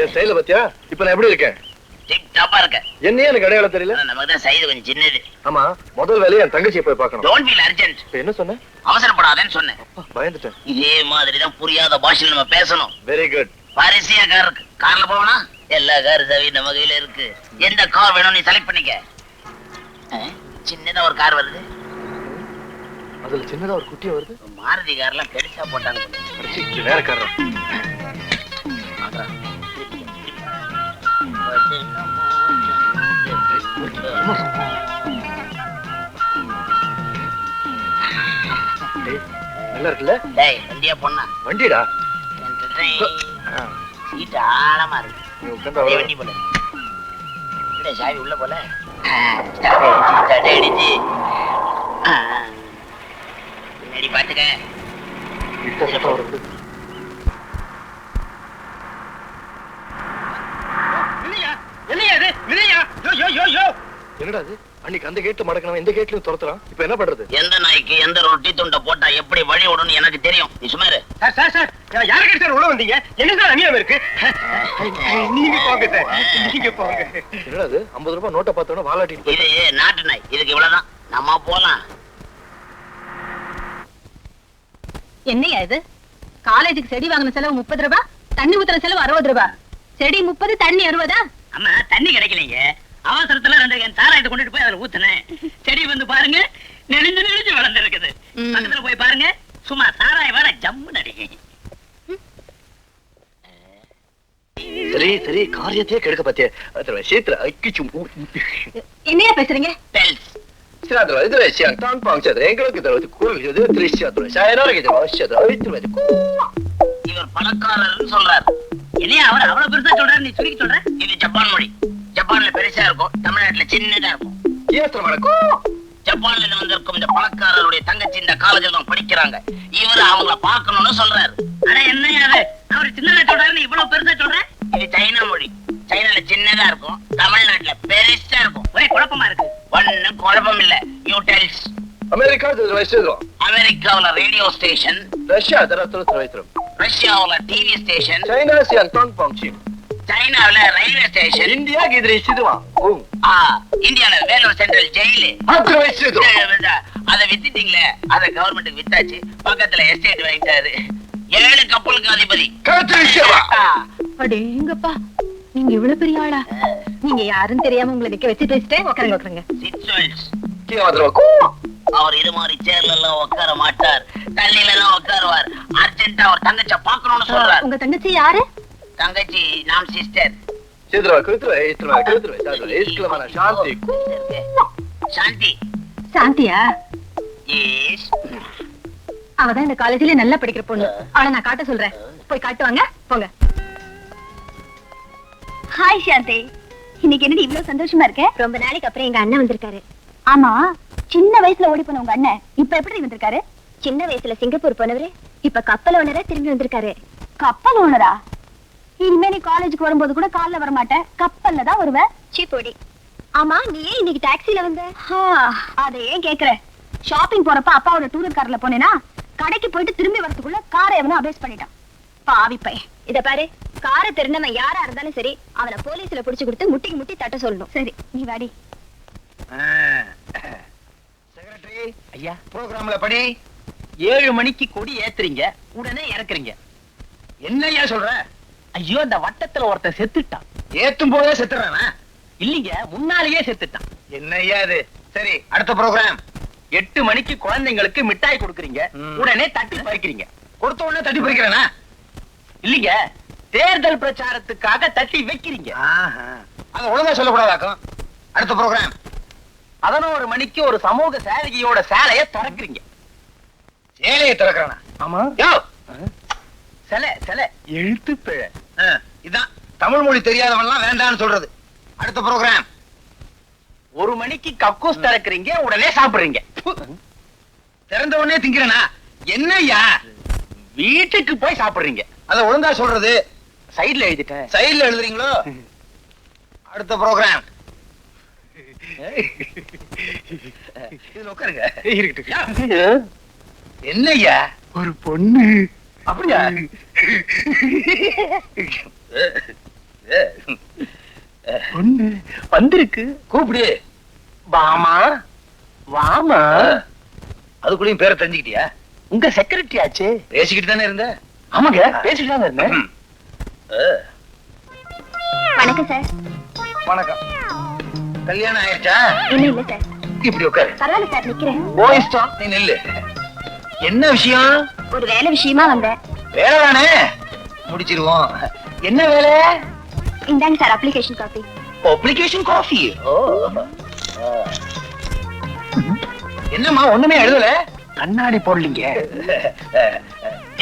என் ஸ்டைல பத்தியா? இப்ப நான் எப்படி இருக்கேன்? டிப் டாப்பா இருக்க. என்னையே எனக்கு அடையாளம் தெரியல? நமக்கு தான் சைடு கொஞ்சம் சின்னது. ஆமா முதல் வேலையை என் தங்கச்சியை போய் பார்க்கணும். டோன்ட் ஃபீல் அர்ஜென்ட் இப்ப என்ன சொன்னேன் அவசரப்படாதேன்னு சொன்னேன். பயந்துட்டேன். இதே மாதிரி தான் புரியாத பாஷையில் நம்ம பேசணும். வெரி குட் பரிசியா கார் இருக்கு. கார்ல போவனா எல்லா கார் சாவி நம்ம கையில இருக்கு. எந்த கார் வேணும் நீ செலக்ட் பண்ணிக்க. சின்னதா ஒரு கார் வருது. அதுல சின்னதா ஒரு குட்டியா வருது. மாருதி கார்லாம் பெருசா போட்டாங்க. வேற காரணம் நல்லா இருக்குல்ல டேய் வண்டியா பொண்ணா. வண்டிடா. சீட்டு ஆழமா இருக்கு. வண்டி போல இல்ல சாவி உள்ள போல? ஆ. பின்னாடி பாத்துக்க கிட்ட சத்தம் வருது. என்னடா இது? அன்னைக்கு அந்த கேட்ல மடக்கணும் இந்த கேட்லயும் துரத்துறான். இப்ப என்ன பண்றது? எந்த நாய்க்கு எந்த ரொட்டி துண்டை போட்டா எப்படி வழி விடும்னு எனக்கு தெரியும். நீ சும்மா இரு. Sir sir sir. சார் உள்ள வந்தீங்க? என்ன சார் அநியாயம் இருக்கு? நீங்க போங்க சார். நீங்க போங்க. என்னடா ஐம்பது ரூபாய் நோட்டை பார்த்தோன்னா வாலாட்டிட்டு இது நாட்டு நாய். இதுக்கு இவ்வளவுதான். நம்ம போலாம். என்னையா இது? காலேஜுக்கு செடி வாங்கின செலவு முப்பது ரூபாய் தண்ணி ஊத்துற செலவு அறுபது ரூபாய் செடி முப்பது தண்ணி அறுபதா? அம்மா தண்ணி கிடைக்கலைங்க சாராயத்தை கொண்டுட்டு போய் அதுல ஊத்துனேன். செடி வந்து பாருங்க நெளிஞ்சு நெளிஞ்சு வளர்ந்து இருக்குது. பக்கத்துல போய் பாருங்க சும்மா சாராயம் வர ஜம்மு நடிகை சரி சரி காரியத்தையே கெடுக்க பத்தியே? அதுல சீத்துல அக்கிச்சு என்னையா பேசுறீங்க? பெல்ஸ். சிராதுல இது விஷயம் தான் பாங்சது எங்களுக்கு தரது கூல் இது திரிஷ்யாதுல சாயனாருக்கு இது அவசியது அவித்து இவர் பணக்காரர்னு சொல்றாரு. இல்லையா அவர் அவ்வளவு பெருசா சொல்றாரு? நீ சுருக்கி சொல்ற? இது ஜப்பான் மொழி. ஜப்பான்ல பெருசா இருக்கும். தமிழ்நாட்டுல சின்னதா இருக்கும். ஜப்பான்ல இருந்து வந்திருக்கும் இந்த பணக்காரருடைய தங்கச்சி இந்த காலேஜில் படிக்கிறாங்க. இவர் அவங்கள பார்க்கணும்னு சொல்றாரு. அட என்னையா அது? அவர் சின்னதா சொல்றாரு இவ்வளவு பெருசா சொல்ற? இது சைனா மொழி. சைனால சின்னதா இருக்கும். தமிழ்நாட்டுல பெருசா இருக்கும். ஒரே குழப்பமா இருக்கு. ஒண்ணும் குழப்பம் இல்ல யூ டெல்ஸ் அமெரிக்கா அமெரிக்காவுல ரேடியோ ஸ்டேஷன் ரஷ்யா ரஷ்யாவுல டிவி ஸ்டேஷன் சைனா சியான் சைனாவுல ரயில்வே ஸ்டேஷன். இந்தியா இது இசுதுவா ஓ. ஆ இந்தியால வேலூர் சென்ட்ரல் ஜெயிலு. அது வித்துட்டீங்களே? அத கவர்மெண்ட்டுக்கு வித்தாச்சு. பக்கத்துல எஸ்டேட் வாங்கிட்டாரு. ஏழு கப்பலுக்கு அதிபதி. அடேங்கப்பா நீங்க இவ்வளவு பெரிய ஆளா? நீங்க யாருன்னு தெரியாம உங்களை நிக்க வச்சு பேசிட்டேன் உட்காருங்க உட்காருங்க. அவர் இது மாதிரி சேர்ல எல்லாம் உட்கார மாட்டார். தண்ணில எல்லாம் உட்காருவார். அர்ஜென்ட்டா அவர் தங்கச்ச பாக்கணும்னு சொல்றார். உங்க தங்கச்சி யாரு? தங்கச்சி நாம் சிஸ்டர் சித்ரவா கிருத்ரவா ஏத்ரவா கிருத்ரவா சாத்ரவா ஏஸ்கலமான சாந்தி. சாந்தி. சாந்தியா? எஸ் அவதான் இந்த காலேஜ்ல நல்லா படிக்கிற பொண்ணு. அவளை நான் காட்ட சொல்றேன். போய் காட்டுவாங்க போங்க. ஹாய் சாந்தி இன்னைக்கு என்னடி இவ்வளவு சந்தோஷமா இருக்க? ரொம்ப நாளைக்கு அப்புறம் எங்க அண்ணன் வந்திருக்காரு. ஆமா சின்ன வயசுல ஓடி போன உங்க அண்ணன் இப்ப எப்படி வந்திருக்காரு? சின்ன வயசுல சிங்கப்பூர் போனவரு இப்ப கப்பல் ஓனரா திரும்பி வந்திருக்காரு. கப்பல் ஓனரா இனிமே நீ காலேஜுக்கு வரும்போது கூட கார்ல வர மாட்டேன் கப்பல்ல தான் வருவ. சீப்போடி. ஆமா நீ ஏன் இன்னைக்கு டாக்ஸில வந்த? அதை ஏன் கேக்குற? ஷாப்பிங் போறப்ப அப்பாவோட டூரர் கார்ல போனேனா கடைக்கு போயிட்டு திரும்பி வரதுக்குள்ள காரை எவனோ அபேஸ் பண்ணிட்டான். பாவி பையன் இத பாரு காரை திருநவன் யாரா இருந்தாலும் சரி அவனை போலீஸ்ல புடிச்சு கொடுத்து முட்டிக்கு முட்டி தட்ட சொல்லணும். சரி நீ வாடி. செக்ரட்டரி ஐயா ப்ரோக்ராம்ல படி ஏழு மணிக்கு கொடி ஏத்துறீங்க உடனே இறக்குறீங்க. என்னய்யா சொல்ற? ஐயோ அந்த வட்டத்துல ஒருத்தன் செத்துட்டான். ஏத்தும் போதே செத்துறானா? இல்லீங்க முன்னாலேயே செத்துட்டான். என்னய்யா இது? சரி அடுத்த ப்ரோக்ராம் எட்டு மணிக்கு குழந்தைங்களுக்கு மிட்டாய் கொடுக்குறீங்க. உடனே தட்டி பறிக்கிறீங்க. கொடுத்த உடனே தட்டி பறிக்கிறேனா? இல்லீங்க தேர்தல் பிரச்சாரத்துக்காக தட்டி வைக்கிறீங்க. அத ஒழுங்கா சொல்லக்கூடாதாக்கும்? அடுத்த ப்ரோக்ராம் பதினோரு மணிக்கு ஒரு சமூக சேவகியோட சேலைய திறக்கிறீங்க. சேலைய திறக்கிறானா? ஆமா. யோ! சிலை சிலை. எழுத்து பிழை இதான் தமிழ் மொழி தெரியாதவன்லாம் வேண்டாம்னு சொல்றது. அடுத்த ப்ரோக்ராம் ஒரு மணிக்கு கக்கூஸ் திறக்கிறீங்க உடனே சாப்பிடுறீங்க. ப்பு. திறந்த உடனே திங்கிறனா? என்னய்யா? வீட்டுக்கு போய் சாப்பிடுறீங்க. அத ஒழுங்கா சொல்றது. சைடுல எழுதிட்டேன். சைடுல எழுதுறீங்களோ? அடுத்த ப்ரோக்ராம் இதுல உட்காருங்க. என்னய்யா? ஒரு பொண்ணு. அப்படியா? வந்திருக்கு. கூப்பிடு. வாமா. வாமா. அதுக்குள்ளயும் பேரை தெரிஞ்சுக்கிட்டியா? உங்க செக்ரட்டரி ஆச்சு. பேசிக்கிட்டு தானே இருந்த? ஆமாங்க பேசிட்டு தாங்க இருந்தேன். வணக்கம் சார் வணக்கம். கல்யாணம் ஆயிடுச்சா? இல்ல சார் இப்படி உட்காரு. பரவாயில்ல சார் நிக்கிறேன். இஷ்டம் நீ நில்லு. என்ன விஷயம்? ஒரு வேலை விஷயமா வந்தேன். வேலை தானே முடிச்சிருவோம். என்ன வேலை? இந்தாங்க sir application copy application coffee. என்னம்மா ஒண்ணுமே எழுதல? கண்ணாடி போடலீங்க.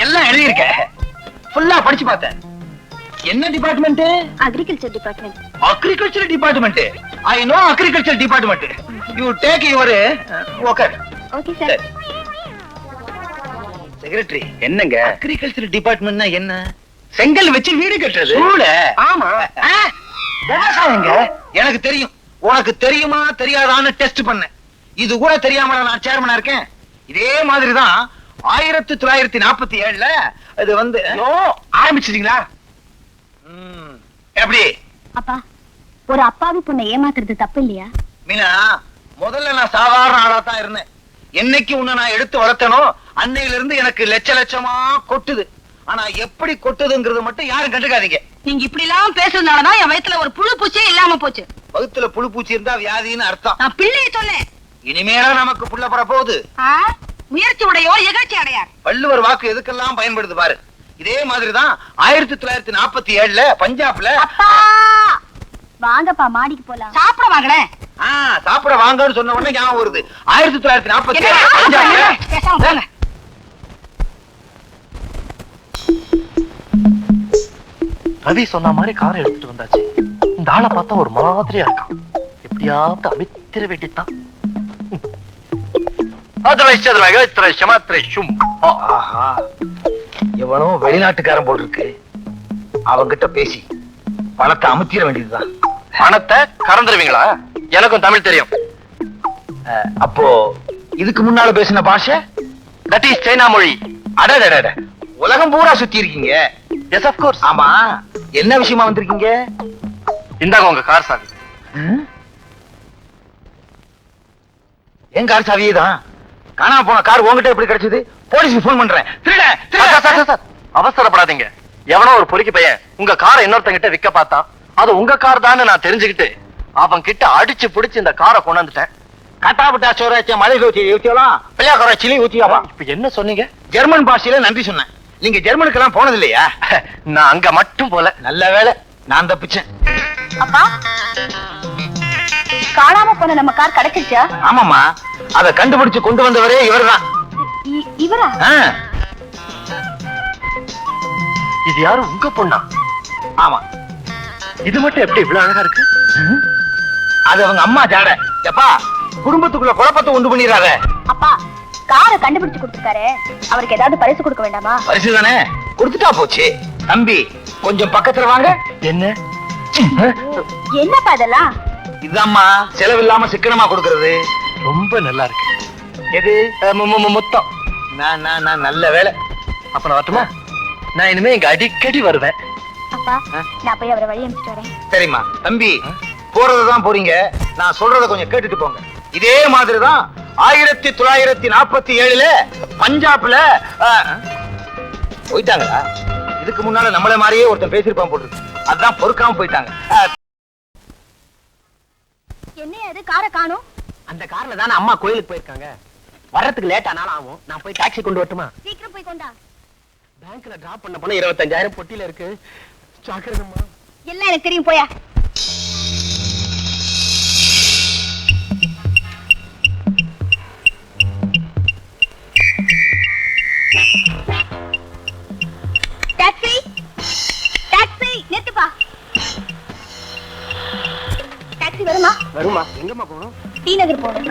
எல்லாம் எழுதியிருக்க. ஃபுல்லா படிச்சு பார்த்தேன். என்ன department agriculture department agriculture department I know agriculture department you take your okay okay sir secretary என்னங்க? அக்ரிகல்ச்சர் டிபார்ட்மெண்ட்னா என்ன? செங்கல் வச்சு வீடு கட்டுறது. சூளை. ஆமா. விவசாயங்க? எனக்கு தெரியும். உனக்கு தெரியுமா தெரியாதான்னு டெஸ்ட் பண்ணேன். இது கூட தெரியாம நான் சேர்மனா இருக்கேன். இதே மாதிரிதான் ஆயிரத்தி தொள்ளாயிரத்தி நாற்பத்தி ஏழுல அது வந்து ஆரம்பிச்சிட்டீங்களா? ம், எப்படி? அப்பா ஒரு அப்பாவி பொண்ணை ஏமாத்துறது தப்பு இல்லையா? மீனா முதல்ல நான் சாதாரண ஆளா தான் இருந்தேன். என்னைக்கு உன்னை நான் எடுத்து வளர்த்தனோ அன்னையில இருந்து எனக்கு லட்ச லட்சமா கொட்டுது. ஆனா எப்படி கொட்டுதுங்கிறது மட்டும் யாரும் கண்டுக்காதீங்க. நீங்க இப்படி எல்லாம் பேசுறதுனாலதான் என் வயித்துல ஒரு புழு பூச்சே இல்லாம போச்சு. வகுத்துல புழு பூச்சி இருந்தா வியாதின்னு அர்த்தம். நான் பிள்ளையை சொன்னேன். இனிமேல நமக்கு புள்ள போகுது. ஆ? முயற்சி உடையோ எகழ்ச்சி அடையார். வள்ளுவர் வாக்கு எதுக்கெல்லாம் பயன்படுது பாரு. இதே மாதிரிதான் ஆயிரத்தி தொள்ளாயிரத்தி நாற்பத்தி ஏழுல பஞ்சாப்ல அப்பா! வாங்கப்பா மாடிக்கு போலாம். சாப்பிட வாங்களேன். சாப்பிட வாங்கன்னு சொன்ன உடனே ஞாபகம் வருது. ஆயிரத்தி தொள்ளாயிரத்தி நாற்பத்தி. ரவி சொன்ன மாதிரி காரை எடுத்துட்டு வந்தாச்சு. இந்த ஆளை பார்த்தா ஒரு மாதிரியா இருக்கான். எப்படியாவது அமித்திர வேண்டித்தான். ஆஹா. எவனும் வெளிநாட்டுக்காரன் போல் இருக்கு. அவங்கிட்ட பேசி பணத்தை அமுத்திட வேண்டியதுதான். பணத்தை கறந்துருவீங்களா? எனக்கும் தமிழ் தெரியும். அப்போ இதுக்கு முன்னால பேசின பாஷை? தட் இஸ் சைனா மொழி. அடடடட உலகம் பூரா சுத்தி இருக்கீங்க. எஸ் ஆஃப் கோர்ஸ் ஆமா. என்ன விஷயமா வந்திருக்கீங்க? இந்தாங்க உங்க கார் சாவி. என் கார் சாவியே தான். காணாம போன கார் உங்ககிட்ட எப்படி கிடைச்சது? போலீஸ்க்கு ஃபோன் பண்றேன். திருட சார், சார், சார், சார், அவசரப்படாதீங்க. எவனோ ஒரு பொறுக்கி பையன் உங்க காரை இன்னொருத்தங்கிட்ட விக்க பார்த்தான். அது உங்க கார் தான் நான் தெரிஞ்சுக்கிட்டு அவன் கிட்ட அடிச்சு புடிச்சு இந்த காரை கொண்டாந்துட்டேன் கட்டாபட்டா சோராச்ச மலை ஊத்தி ஊத்தியலாம் பிள்ளையாக்கற சிலி ஊத்தியாவா இப்ப என்ன சொன்னீங்க? ஜெர்மன் பாஷையில நன்றி சொன்னேன். நீங்க ஜெர்மனுக்கெல்லாம் போனது இல்லையா நான் அங்க மட்டும் போல. நல்ல வேலை நான் தப்பிச்சேன். அப்பா காணாம போன நம்ம கார் கிடைச்சிருச்சா? ஆமாமா அத கண்டுபிடிச்சு கொண்டு வந்தவரே இவர்தான். இவரா? இது யாரு உங்க பொண்ணா? ஆமா. இது மட்டும் எப்படி இவ்வளவு அழகா இருக்கு? அது அவங்க அம்மா ஜாட. எப்பா குடும்பத்துக்குள்ள குழப்பத்தை உண்டு பண்ணிடாத அப்பா காரை கண்டுபிடிச்சு கொடுத்துருக்காரு. அவருக்கு ஏதாவது பரிசு கொடுக்க வேண்டாமா? பரிசு தானே? கொடுத்துட்டா போச்சு. தம்பி கொஞ்சம் பக்கத்துல வாங்க. என்ன? என்னப்பா இதெல்லாம்? இதுதாம்மா செலவில்லாம சிக்கனமா கொடுக்கறது. ரொம்ப நல்லா இருக்கு. எது? மொத்தம். நான் நான் நான் நல்ல வேலை. அப்ப நான் வரட்டுமா? நான் இனிமே இங்க அடிக்கடி வருவேன். அப்பா நான் போய் அவரை வழி அனுப்பிச்சிட்டு வரேன். சரிம்மா. தம்பி போறதுதான் போறீங்க. நான் சொல்றத கொஞ்சம் கேட்டுட்டு போங்க. இதே மாதிரிதான் ஆயிரத்தி தொள்ளாயிரத்தி நாற்பத்தி ஏழுல பஞ்சாப்ல போயிட்டாங்களா? இதுக்கு முன்னால நம்மள மாதிரியே ஒருத்தன் பேசியிருப்பான் போட்டு அதான் பொறுக்காம போயிட்டாங்க. என்ன அது காரை காணும்? அந்த கார்ல தானே அம்மா கோயிலுக்கு போயிருக்காங்க. வர்றதுக்கு லேட் ஆனாலும் ஆகும். நான் போய் டாக்ஸி கொண்டு வரட்டுமா? சீக்கிரம் போய் கொண்டா. பேங்க்ல டிராப் பண்ண போனா இருபத்தஞ்சாயிரம் பொட்டியில இருக்கு. ஜாக்கிரதம்மா. எல்லாம் எனக்கு தெரியும் போயா.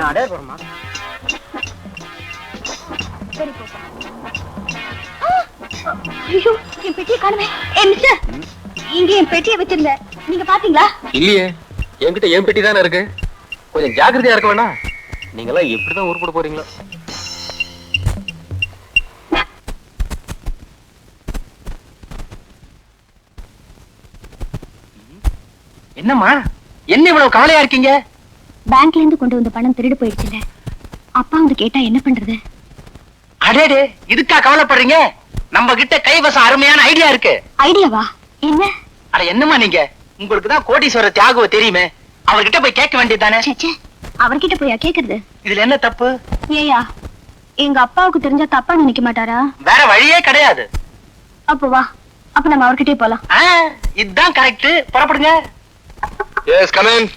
நான் அடையார் போறேம்மா சரி! ஐயோ என் பெட்டியை காணுமே. ஏ மிஸ்டர் இங்க என் பெட்டியை வச்சிருந்தேன் நீங்க பாத்தீங்களா? இல்லையே என்கிட்ட என் பெட்டி தானே இருக்கு? கொஞ்சம் ஜாக்கிரதையா இருக்க வேணாம் நீங்க எல்லாம் எப்படிதான் உருப்பட போறீங்களோ? என்னம்மா? என்ன இவ்வளவு கவலையா இருக்கீங்க? பேங்க்ல இருந்து கொண்டு வந்த பணம் திருடு போயிடுச்சுல அப்பா வந்து கேட்டா என்ன பண்றது? அடேடே இதுக்கா கவலைப்படுறீங்க? நம்ம கிட்ட கைவசம் அருமையான ஐடியா இருக்கு. ஐடியாவா? என்ன? அட என்னமா நீங்க? உங்களுக்கு தான் கோடீஸ்வரர் தியாகுவ தெரியுமே. அவர்கிட்ட போய் கேட்க வேண்டியதானே அவர்கிட்ட போயா கேக்குறது? இதுல என்ன தப்பு? ஏயா எங்க அப்பாவுக்கு தெரிஞ்சா தப்பா நினைக்க மாட்டாரா? வேற வழியே கிடையாது. அப்ப வா. அப்ப நம்ம அவர்கிட்டயே போலாம். ஆ, இதுதான் கரெக்ட் புறப்படுங்க. எஸ் கமன்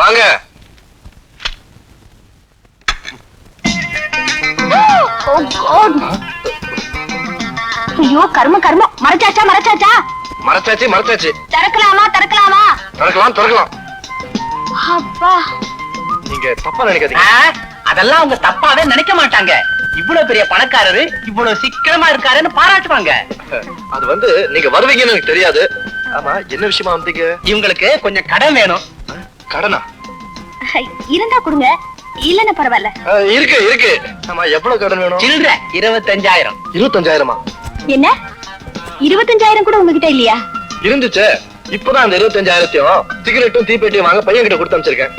வாங்க. Oh. ஐயோ கர்ம கர்மம். மறைச்சாச்சா மறைச்சாச்சா? மறைச்சாச்சு மறைச்சாச்சு. திறக்கலாமா திறக்கலாமா? திறக்கலாம் திறக்கலாம். அப்பா. நீங்க தப்பா நினைக்காதீங்க. அதெல்லாம் அவங்க தப்பாவே நினைக்க மாட்டாங்க. இவ்வளவு பெரிய பணக்காரரு இவ்வளவு சிக்கனமா இருக்காருன்னு பாராட்டுவாங்க. அது வந்து நீங்க வருவீங்கன்னு எனக்கு தெரியாது. ஆமா என்ன விஷயமா வந்தீங்க? இவங்களுக்கு கொஞ்சம் கடன் வேணும். கடனா? இருந்தா கொடுங்க. இல்லன்னா பரவாயில்ல. இருக்கு இருக்கு. ஆமா எவ்வளவு கடன் வேணும்? சில்லற இருபத்தஞ்சாயிரம். இருபத்தஞ்சாயிரமா? என்ன? இருபத்தஞ்சாயிரம் கூட உங்ககிட்ட இல்லையா? இருந்துச்சு. இப்பதான் அந்த இருபத்தஞ்சாயிரத்தையும் சிகரெட்டும் தீப்பெட்டியும் வாங்க பையன் கிட்ட கொடுத்து அமைச்சிருக்கேன்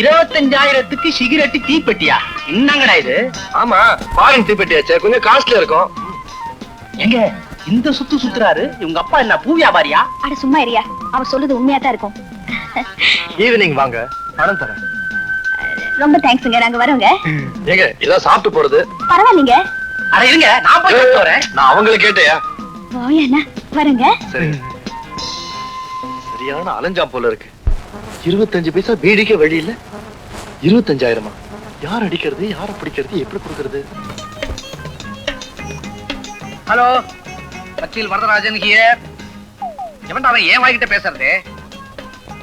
இருபத்தஞ்சாயிரத்துக்கு சிகரெட்டு தீப்பெட்டியா? என்னங்கடா இது? ஆமா ஃபாரின் தீப்பெட்டியாச்சே. கொஞ்சம் காஸ்ட்லியா இருக்கும். எங்க இந்த சுத்து சுத்துறாரு? இவங்க அப்பா என்ன பூ வியாபாரியா? அட சும்மா இரியா அவர் சொல்றது உண்மையா தான் இருக்கும். ஈவினிங் வாங்க. பணம் தரேன். ரொம்ப தேங்க்ஸ்ங்க நாங்க வரோங்க. ஏங்க இதான் சாப்பிட்டு போறது? பரவாயில்லைங்க. அட இருங்க நான் போய் கேட்டு வரேன். நான் அவங்கள கேட்டேயா? போயண்ணா வரேங்க. சரி. சரியான அலைஞ்சாம் போல இருக்கு. இருபத்தஞ்சு பைசா பீடிக்க வழி இல்ல. இருபத்தஞ்சாயிரமா? யார் அடிக்கிறது யார பிடிக்கிறது எப்படி கொடுக்கறது? ஹலோ வக்கீல் வரதராஜன் ஹியர் எவன்டா அவன் ஏன் வாய்கிட்ட பேசுறது?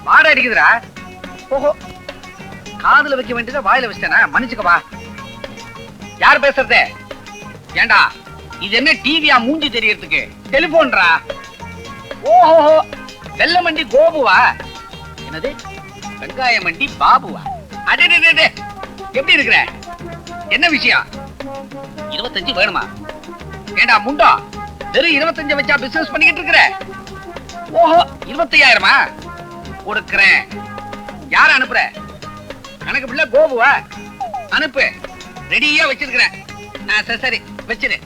வாட அடிக்குதுடா. ஓஹோ. காதுல வைக்க வேண்டியதை வாயில வச்சிட்டேனா? மன்னிச்சுக்கவா யார் பேசுறது? ஏண்டா இது என்ன டிவியா மூஞ்சி தெரியறதுக்கு? டெலிபோன்ரா ஓஹோ வெள்ள மண்டி கோபுவா? என்னது? வெங்காய மண்டி பாபுவா? அடே எப்படி இருக்கிற? என்ன விஷயம்? இருபத்தஞ்சு வேணுமா? ஏண்டா முண்டா? வெறும் இருபத்தஞ்சு வச்சா பிசினஸ் பண்ணிக்கிட்டு இருக்கிற? ஓஹோ இருபத்தையாயிரமா? கொடுக்கிறேன். யார அனுப்புற? கணக்கு பிள்ளை கோபுவா? அனுப்பு. ரெடியா வச்சிருக்கிறேன். சரி சரி வச்சிரு.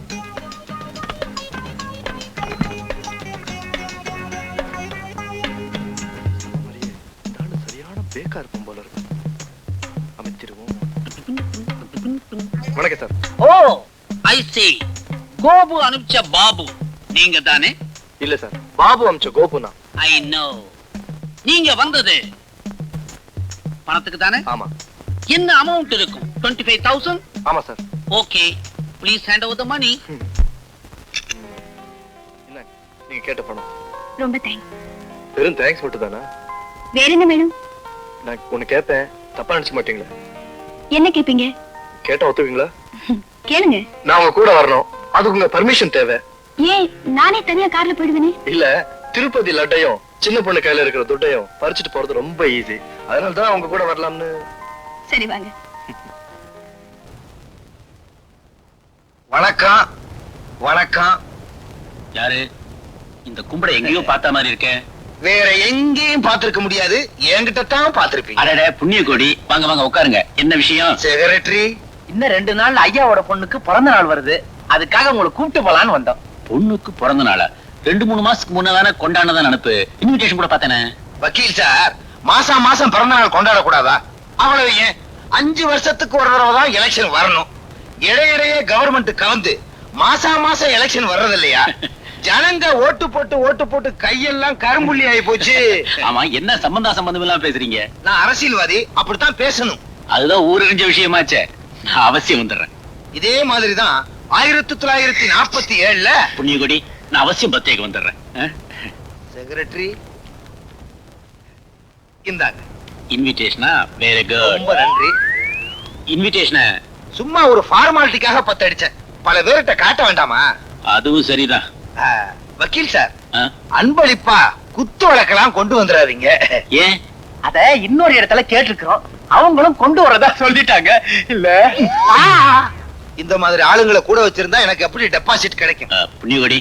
வணக்கம் sir. Oh I see. Gopu அனுப்பிச்ச பாபு. நீங்க தானே இல்ல சார் பாபு அமிச்ச கோபுனா ஐ நோ நீங்க வந்தது. பணத்துக்கு தானே? ஆமா. என்ன அமௌண்ட் இருக்கும்? டுவெண்ட்டி ஃபைவ் தௌசண்ட் ஆமா sir okay please hand over the money என்ன நீங்க கேட்ட பணம்? ரொம்ப தேங்க்ஸ் வெறும் தேங்க்ஸ் மட்டும் தானே? வேற என்ன வேணும்? நான் ஒண்ணு கேட்பேன் தப்பா நினைச்சுக்க மாட்டீங்களா? என்ன கேப்பீங்க? கேட்டா ஒத்துவீங்களா கேளுங்க. நான் உங்க கூட வரணும். அதுக்கு உங்க பர்மிஷன் தேவை. ஏன் நானே தனியா கார்ல போயிடுவேனே. இல்ல திருப்பதி லட்டையும் சின்ன பொண்ணு கையில இருக்கிற துட்டையும் பறிச்சுட்டு போறது ரொம்ப ஈஸி அதனால தான் உங்க கூட வரலாம்னு. சரி வாங்க. வணக்கம். வணக்கம். யாரு? இந்த கும்பட எங்கேயோ பார்த்த மாதிரி இருக்க. வேற எங்கேயும் பார்த்திருக்க முடியாது. என்கிட்ட தான் பார்த்திருப்பீங்க. அடட புண்ணிய கோடி வாங்க வாங்க உட்காருங்க. என்ன விஷயம்? செக்ரட்டரி இன்னும் ரெண்டு நாள் ஐயாவோட பொண்ணுக்கு பிறந்த நாள் வருது. அதுக்காக உங்களை கூப்பிட்டு போலான்னு வந்தோம். பொண்ணுக்கு பிறந்த நாளா? ரெண்டு மூணு மாசத்துக்கு முன்னதானே கொண்டாடதான் நினப்பு? இன்விடேஷன் கூட பார்த்தேனே. வக்கீல் சார் மாசம் மாசம் பிறந்த நாள் கொண்டாட கூடாதா அவ்வளவு ஏன் அஞ்சு வருஷத்துக்கு ஒரு தடவை தான் எலெக்ஷன் வரணும். இடையிடையே கவர்மெண்ட் கலந்து மாசா மாசம் எலெக்ஷன் வர்றது இல்லையா ஜனங்க ஓட்டு போட்டு ஓட்டு போட்டு கையெல்லாம் கரும்புள்ளி ஆகி போச்சு. ஆமா என்ன சம்பந்தா சம்பந்தம் எல்லாம் பேசுறீங்க? நான் அரசியல்வாதி அப்படித்தான் பேசணும். அதுதான் ஊரறிஞ்ச விஷயமாச்சே. நான் அவசியம் வந்துடுறேன். இதே மாதிரிதான் ஆயிரத்தி தொள்ளாயிரத்தி நாற்பத்தி ஏழுல புண்ணிய கோடி நான் அவசியம் பத்தேக்கு வந்துடுறேன். செக்ரட்டரி. இந்தாங்க. இன்விடேஷனா வெரி குட் ரொம்ப நன்றி. இன்விடேஷனை சும்மா ஒரு ஃபார்மாலிட்டிக்காக பத்து அடிச்சேன் பல பேர்கிட்ட காட்ட வேண்டாமா? அதுவும் சரிதான். வக்கீல் சார்? அன்பளிப்பா குத்து வழக்கெல்லாம் கொண்டு வந்துடாதீங்க ஏன்? அத இன்னொரு இடத்துல கேட்டிருக்கிறோம். அவங்களும் கொண்டு வரதா சொல்லிட்டாங்க. இல்ல. இந்த மாதிரி ஆளுங்களை கூட வச்சிருந்தா எனக்கு எப்படி டெபாசிட் கிடைக்கும்? அஹ், புண்ணிய கோடி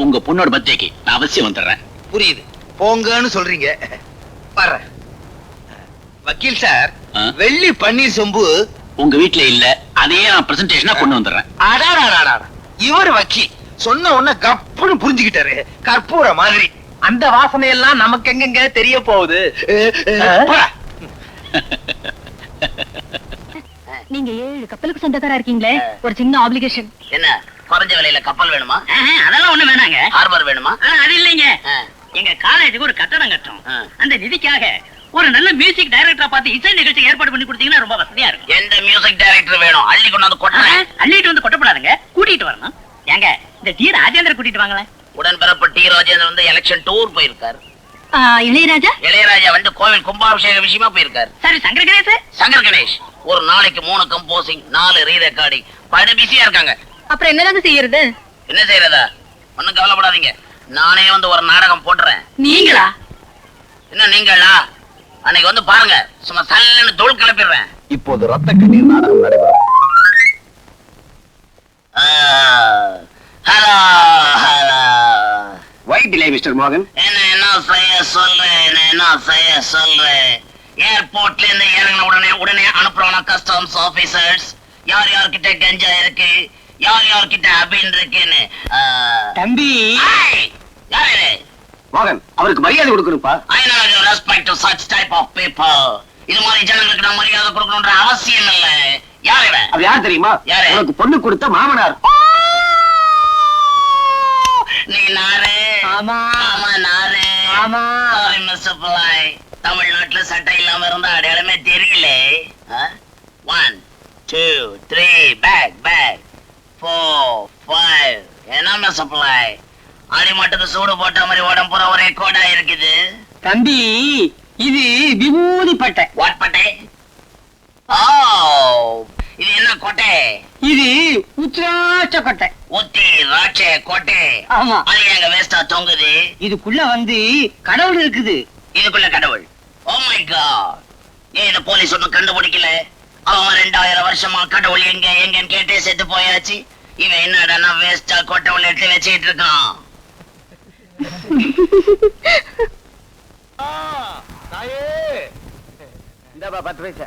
உங்க பொண்ணோட பர்த்டேக்கு நான் அவசியம் வந்துடுறேன். புரியுது. போங்கன்னு சொல்றீங்க. வர்றேன். வக்கீல் சார் ஆ? வெள்ளி பன்னீர் சொம்பு. உங்க வீட்ல இல்ல அதையே நான் பிரசன்டேஷனா கொண்டு வந்துடுறேன். அடாடாடாடா. இவர் வக்கீல். சொன்ன உடனே கப்புன்னு புரிஞ்சுக்கிட்டாரு. கற்பூர மாதிரி. அந்த வாசனை எல்லாம் நமக்கு எங்கெங்க தெரிய போகுது? போடா. நீங்க ஏழு கப்பலுக்கு சொந்தக்காரா இருக்கீங்களே? ஒரு சின்ன ஆப்ளிகேஷன் என்ன? குறைஞ்ச விலையில கப்பல் வேணுமா? அதெல்லாம் ஒண்ணு வேணாங்க. ஹார்பர் வேணுமா? அது இல்லைங்க. எங்க காலேஜுக்கு ஒரு கட்டடம் கட்டுறோம் ஆ. அந்த நிதிக்காக ஒரு நல்ல மியூசிக் டைரக்டரா பார்த்து இசை நிகழ்ச்சி ஏற்பாடு பண்ணி கொடுத்தீங்கன்னா ரொம்ப வசதியா இருக்கும். எந்த மியூசிக் டைரக்டர் வேணும்? அள்ளி கொண்டாந்து ஆ, கொட்டுறேன் அள்ளிட்டு வந்து கொட்டப்படாதுங்க. கூட்டிட்டு வரணும். ஏங்க இந்த டி ராஜேந்திர கூட்டிட்டு வாங்களேன். உடன்பிறப்பு டி ராஜேந்திரன் வந்து எலெக்ஷன் டூர் போயிருக்காரு. இளையராஜா? இளையராஜா வந்து கோவில் கும்பாபிஷேக விஷயமா போயிருக்காரு. சரி சங்கர் கணேச்? சங்கர் கணேஷ் ஒரு நாளைக்கு மூணு கம்போசிங் நாலு ரீ ரெக்கார்டிங் படு பிஸியா இருக்காங்க. அப்புறம் என்னதாங்க செய்யறது? என்ன செய்யறதா? ஒண்ணும் கவலைப்படாதீங்க. நானே வந்து ஒரு நாடகம் போட்டுறேன். நீங்களா? என்ன நீங்களா? அன்னைக்கு வந்து பாருங்க சும்மா சல்லுன்னு தோல் கிளப்பிடுறேன். இப்போது ரத்த கண்ணீர் நாடகம் நடைபெறும். Hello hello. Why delay mister மோகன். என்ன என்ன செய்ய சொல்றேன் என்ன என்ன செய்ய சொல்றேன் ஏர்போர்ட்ல இருந்து இறங்கின உடனே உடனே அனுப்புறோம் கஸ்டம்ஸ் ஆபீசர்ஸ் யார் யார்கிட்ட கஞ்சா இருக்கு? யார் யார்கிட்ட அபின் இருக்குன்னு ஆ. தம்பி. யார் மோகன் அவருக்கு மரியாதை கொடுக்கணும்ப்பா. know you respect to such type of people. இது மாதிரி ஜனங்களுக்கு நான் மரியாதை கொடுக்கணும்ன்ற அவசியம் இல்ல. யார் இவன்? அது யார் தெரியுமா? யாரு? உனக்கு பொண்ணு கொடுத்த மாமனார். நீ நாரு. ஆமா. ஆமா நாரு. ஆமா. தமிழ்நாட்டுல சட்டை இல்லாம இருந்த அடையாளமே தெரியல. One two three back back four five என்ன மிஸ்டர் பிள்ளாய் அடிமட்டத்துக்கு சூடு போட்ட மாதிரி உடம்பு பூரா ஒரே கோடா இருக்குது. தம்பி இது விபூதி பட்டை. வாட் பட்டை? ஓ இது என்ன கோட்டை? இது உச்சாச்ச கொட்டை. ஊத்தி ராட்சே கோட்டை. ஆமா. அது எங்க வேஸ்டா தொங்குது? இதுக்குள்ள வந்து கடவுள் இருக்குது. இதுக்குள்ள கடவுள். ஓ மை காட் ஏன் இந்த போலீஸ் ஒண்ணும் கண்டுபிடிக்கல? அவன் ரெண்டாயிரம் வருஷமா கடவுள் எங்க எங்கன்னு கேட்டே செத்து போயாச்சு. இவன் என்னடா வேஸ்டா கொட்டவுள் எடுத்து வச்சுக்கிட்டு இருக்கான். இந்தாப்பா பத்து பைசா.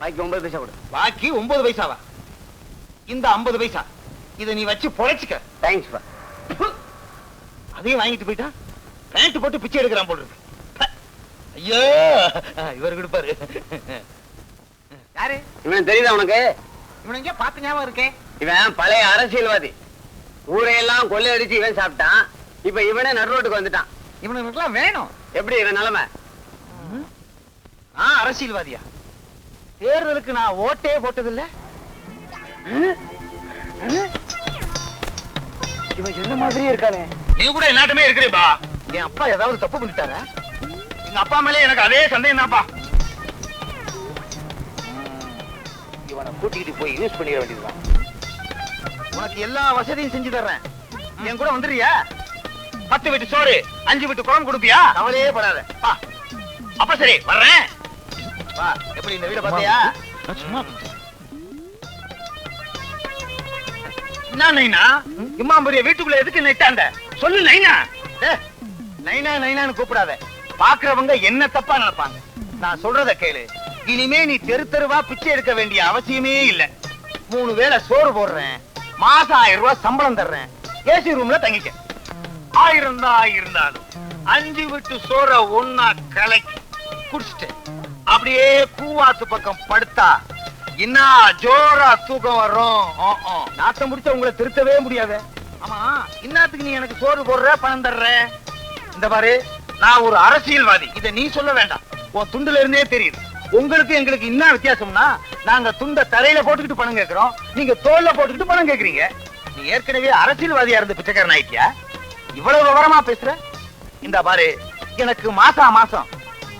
பாக்கி ஒன்பது பைசா கொடு. பாக்கி ஒன்பது பைசாவா? இந்த ஐம்பது பைசா இதை நீ வச்சு பொழைச்சுக்க. தேங்க்ஸ்ப்பா அதையும் வாங்கிட்டு போயிட்டா? பேண்ட் போட்டு பிச்சை எடுக்கிறான் போல இருக்கு. ப. ஐயோ இவர் கொடுப்பாரு யாரு? இவன் தெரியுதா உனக்கு? இவனை எங்க பார்த்து ஞாபகம் இருக்கேன் இவன் பழைய அரசியல்வாதி. ஊரையெல்லாம் கொள்ளையடிச்சு இவன் சாப்பிட்டான். இப்ப இவனே நடுரோட்டுக்கு வந்துட்டான். இவனுக்கெல்லாம் வேணும். எப்படி இவன் நிலைமை? நான் அரசியல்வாதியா? தேர்தலுக்கு நான் ஓட்டே போட்டதில்ல. இவன் என்ன மாதிரியே இருக்கானே? நீ கூட எல்லாட்டுமே இருக்கிறேப்பா என் அப்பா ஏதாவது தப்பு பண்ணிட்டாரா? எங்க அப்பா மேலே எனக்கு அதே சந்தேகம் தான்ப்பா இவனை கூட்டிக்கிட்டு போய் யூஸ் பண்ணிட வேண்டியதுதான். உனக்கு எல்லா வசதியும் செஞ்சு தர்றேன். என் கூட வந்துடுறியா? பத்து வீட்டு சோறு அஞ்சு வீட்டு குழம்பு கொடுப்பியா? கவலையே படாத. வா. அப்ப சரி வர்றேன். வா எப்படி இந்த வீட பார்த்தியா? என்ன நைனா? இம்மா பெரிய வீட்டுக்குள்ள எதுக்கு நைட்டாண்ட சொல்லு நைனா. நைனா நைனான்னு கூப்பிடாத. பாக்குறவங்க என்ன தப்பா நினைப்பாங்க? நான் சொல்றத கேளு. இனிமே நீ தெரு தெருவா பிச்சை எடுக்க வேண்டிய அவசியமே இல்ல. மூணு வேளை சோறு போடுறேன். மாசம் ஆயிரம் ரூபாய் சம்பளம் தர்றேன். ஏசி ரூம்ல தங்கிக்க. ஆயிரம் தான் ஆயிருந்தாலும் அஞ்சு விட்டு சோற ஒன்னா கலக்கி குடிச்சிட்டு அப்படியே கூவாத்து பக்கம் படுத்தா என்ன ஜோரா தூக்கம் வரும் ஆ, நாத்தம் முடிச்ச உங்களை திருத்தவே முடியாது. ஆமா இன்னத்துக்கு நீ எனக்கு சோறு போடுற பணம் தர்ற? இந்த பாரு நான் ஒரு அரசியல்வாதி. இதை நீ சொல்ல வேண்டாம். உன் துண்டுல இருந்தே தெரியுது உங்களுக்கு எங்களுக்கு என்ன வித்தியாசம்னா நாங்க துண்ட தரையில போட்டுக்கிட்டு பணம் கேட்கிறோம். நீங்க தோல்ல போட்டுக்கிட்டு பணம் கேட்கறீங்க. நீ ஏற்கனவே அரசியல்வாதியா இருந்த பிச்சைக்காரன் ஆயிட்டியா? இவ்வளவு விவரமா பேசுற? இந்த பாரு எனக்கு மாசா மாசம்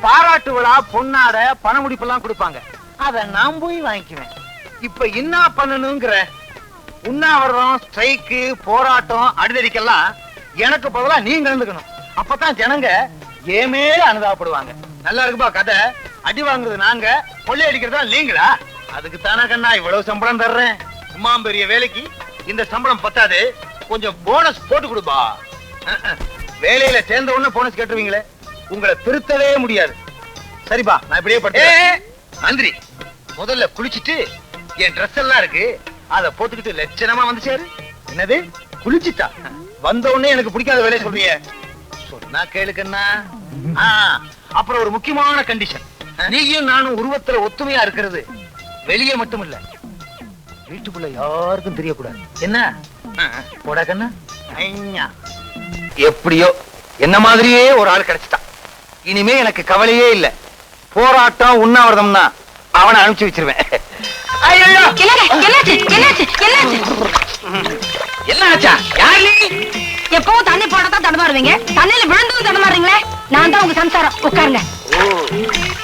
பாராட்டு விழா பொன்னாட பண முடிப்பெல்லாம் கொடுப்பாங்க. அத நான் போய் வாங்கிக்குவேன். இப்ப என்ன பண்ணணுங்கிற? உண்ணாவிரதம் ஸ்ட்ரைக்கு போராட்டம் அடிதடிக்கெல்லாம் எனக்கு பதிலா நீங்க கலந்துக்கணும். அப்பதான் ஜனங்க ஏமேல அனுதாபப்படுவாங்க. நல்லா இருக்குப்பா கதை. அடி வாங்குறது நாங்க கொள்ளை அடிக்கிறதா நீங்களா? அதுக்கு தானே கண்ணா இவ்வளவு சம்பளம் தர்றேன். உமா பெரிய வேலைக்கு இந்த சம்பளம் பத்தாது. கொஞ்சம் போனஸ் போட்டு கொடுப்பா. வேலையில சேர்ந்த உடனே போனஸ் கேட்டுருவீங்களே. உங்களை திருத்தவே முடியாது. சரிப்பா நான் இப்படியே பட்டேன் மந்திரி முதல்ல குளிச்சிட்டு என் Dress எல்லாம் இருக்கு. அத போட்டுக்கிட்டு லட்சணமா வந்து சேரு. என்னது? குளிச்சிட்டா? வந்த உடனே எனக்கு பிடிக்காத வேலையை சொல்றியே சொன்னா கேளுக்கண்ணா ஆ, அப்புறம் ஒரு முக்கியமான கண்டிஷன் நீயும் நானும் உருவத்துல ஒத்துமையா இருக்கிறது. வெளியே மட்டும் இல்ல. வீட்டுக்குள்ள யாருக்கும் தெரியக்கூடாது. என்ன? போடா கண்ணா. ஐயா. எப்படியோ என்ன மாதிரியே ஒரு ஆள் கிடைச்சிட்டான் இனிமே எனக்கு கவலையே இல்ல. போராட்டம் உண்ணாவிரதம்னா அவனை அனுப்பிச்சு வச்சிருவேன். ஐயோ என்னாச்சு? என்னாச்சு? என்னாச்சு? என்னாச்சு? என்ன ஆச்சா யார் நீ? எப்பவும் தண்ணி போடத்தான் தடுமாறுவீங்க. தடுமாறுறீங்களே நான் தான் உங்க சம்சாரம். உட்காருங்க. ஓ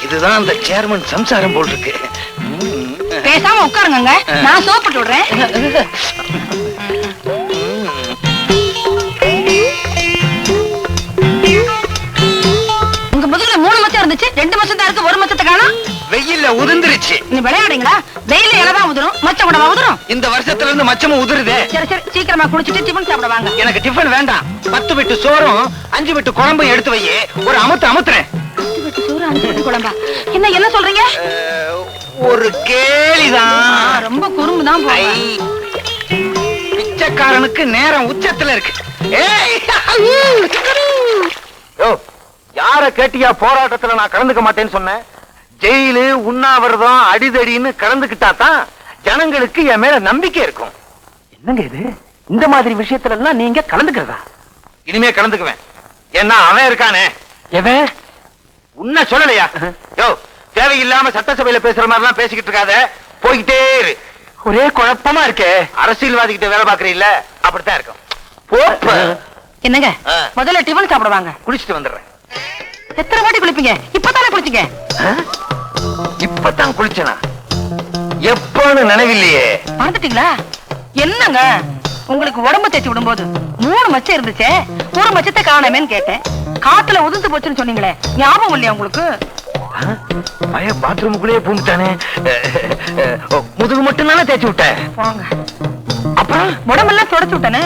இதுதான் அந்த சேர்மன் சம்சாரம் போல் இருக்கு பேசாம உட்காருங்க நான் சோப்பிட்டு விடுறேன் உங்க முதுகுல மூணு மச்சம் இருந்துச்சு ரெண்டு மச்சம் தான் இருக்கு ஒரு வெயில்ல உதிர்ந்துருச்சு. நீ விளையாடுறீங்களா வெயில இலதான் உதிரும் மச்சம் கூடவா உதிரும்? இந்த வருஷத்துல இருந்து மச்சமும் உதிருதே. சரி சரி சீக்கிரமா குளிச்சிட்டு டிஃபன் சாப்பிட வாங்க. எனக்கு டிஃபன் வேண்டாம். பத்து விட்டு சோறும் அஞ்சு விட்டு குழம்பும் எடுத்து வையே. ஒரு அமுத்து அமுத்துறேன். பத்து வெட்டு சோறு அஞ்சு வெட்டு குழம்பா? என்ன என்ன சொல்றீங்க? ஒரு கேலிதான். ரொம்ப குறும்பு தான் ஐ, பிச்சைக்காரனுக்கு நேரம் உச்சத்துல இருக்கு. ஏய், யோ, யார கேட்டியா போராட்டத்துல நான் கலந்துக்க மாட்டேன்னு சொன்னேன் ஜெயிலு உண்ணாவிரதம் அடிதடின்னு கலந்துக்கிட்டா தான் ஜனங்களுக்கு என் மேல நம்பிக்கை இருக்கும். என்னங்க இது? இந்த மாதிரி விஷயத்துல எல்லாம் நீங்க கலந்துக்கிறதா? இனிமே கலந்துக்குவேன். ஏன்னா அவன் இருக்கானே. எவன் உன்ன சொல்லலையா? யோ தேவையில்லாம சட்டசபையில பேசுற மாதிரி எல்லாம் பேசிக்கிட்டு இருக்காத. போய்கிட்டே இரு. ஒரே குழப்பமா இருக்கே. அரசியல்வாதி கிட்ட வேலை பாக்குறீல்ல அப்படித்தான் இருக்கும். என்னங்க. முதல்ல டிஃபன் சாப்பிட வாங்க. குளிச்சுட்டு வந்துடுறேன். எத்தனை வாட்டி குளிப்பீங்க? இப்பதானே குளிச்சீங்க? இப்பதான் குளிச்சனா? எப்பன்னு நினைவில்லையே. மறந்துட்டீங்களா? என்னங்க? உங்களுக்கு உடம்பு தேய்ச்சி விடும்போது மூணு மச்சம் இருந்துச்சே? ஒரு மச்சத்தை காணமேன்னு கேட்டேன். காத்துல உதிர்ந்து போச்சுன்னு சொன்னீங்களே ஞாபகம் இல்லையா உங்களுக்கு? பய பாத்ரூமுக்குள்ளேயே பூந்துட்டானே. முதுகு மட்டும் தானே தேய்ச்சி விட்டேன்? அப்புறம்? உடம்பெல்லாம் தொடச்சு விட்டேனே?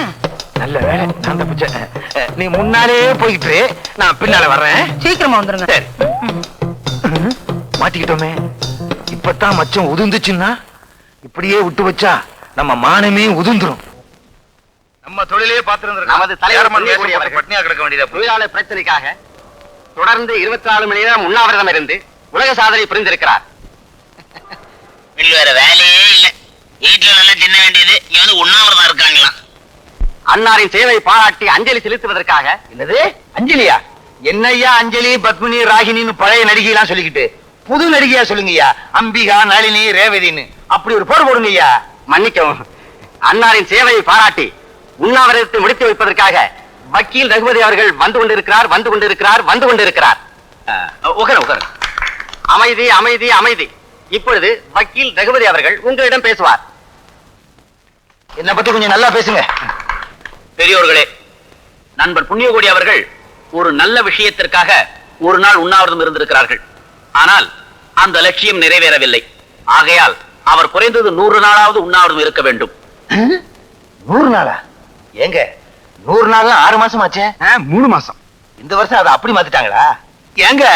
நல்ல வேலை. தப்பிச்சேன் அஹ், நீ முன்னாலே போயிட்டு நான் பின்னால வர்றேன். சீக்கிரமா வந்துருங்க. சரி. மாட்டிக்கிட்டோமே. இப்பதான் மச்சம் உதிர்ந்துச்சுன்னா இப்படியே விட்டு வச்சா நம்ம மானமே உதிர்ந்துரும். நம்ம தொழிலே பார்த்திருந்திருக்கோம் நமது தலைவர் பட்னியா கிடக்க வேண்டியதா தொழிலாளர் பிரச்சனைக்காக தொடர்ந்து இருபத்தி நாலு மணி நேரம் உண்ணாவிரதம் இருந்து உலக சாதனை புரிந்திருக்கிறார். வேற வேலையே இல்ல. வீட்டுல நல்லா தின்ன வேண்டியது. இங்க வந்து உண்ணாவிரதம் இருக்காங்களாம். அன்னாரின் சேவை பாராட்டி அஞ்சலி செலுத்துவதற்காக. என்னது? அஞ்சலியா? என்னய்யா அஞ்சலி பத்மினி ராகினின்னு பழைய நடிகையெல்லாம் சொல்லிக்கிட்டு. புது நடிகையா சொல்லுங்கய்யா? அம்பிகா நளினி ரேவதின்னு. அப்படி ஒரு போர் போடுங்கய்யா. மன்னிக்கவும். அன்னாரின் சேவையை பாராட்டி உண்ணாவிரதத்தை முடித்து வைப்பதற்காக வக்கீல் ரகுபதி அவர்கள் வந்து கொண்டிருக்கிறார் வந்து கொண்டிருக்கிறார் வந்து கொண்டிருக்கிறார். உகர உகர. அமைதி அமைதி அமைதி. இப்பொழுது வக்கீல் ரகுபதி அவர்கள் உங்களிடம் பேசுவார். என்ன பத்தி கொஞ்சம் நல்லா பேசுங்க. பெரியோர்களே நண்பர் புண்ணியகோடி அவர்கள் ஒரு நல்ல விஷயத்திற்காக ஒரு நாள் உண்ணாவிரதம் இருந்திருக்கிறார்கள். ஆனால் அந்த லட்சியம் நிறைவேறவில்லை. ஆகையால் அவர் குறைந்தது நூறு நாளாவது உண்ணாவிரதம் இருக்க வேண்டும். நூறு நாளா? ஏங்க நூறு நாள்ல ஆறு மாசம் ஆச்சே? மூணு மாசம். இந்த வருஷம் அதை அப்படி மாத்திட்டாங்களா? ஏங்க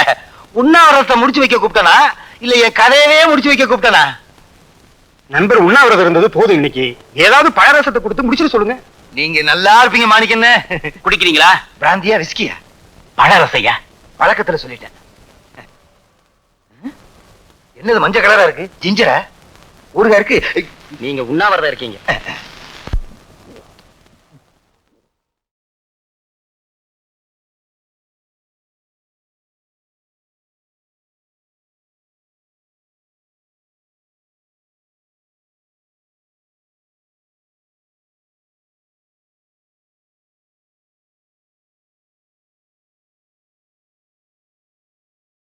உண்ணாவிரதத்தை முடிச்சு வைக்க கூப்பிட்டனா? இல்ல என் கதையவே முடிச்சு வைக்க கூப்பிட்டனா? நண்பர் உண்ணாவிரதம் இருந்தது போதும் இன்னைக்கு. ஏதாவது பழரசத்தை கொடுத்து முடிச்சிட்டு சொல்லுங்க. நீங்க நல்லா இருப்பீங்க மாணிக்கண்ணே குடிக்கிறீங்களா? பிராந்தியா விஸ்கியா? பழரசையா? பழக்கத்துல சொல்லிட்டேன். என்னது மஞ்சள் கலரா இருக்கு? ஜிஞ்சரா? ஊருகா இருக்கு? நீங்க உண்ணாவிரதம் இருக்கீங்க.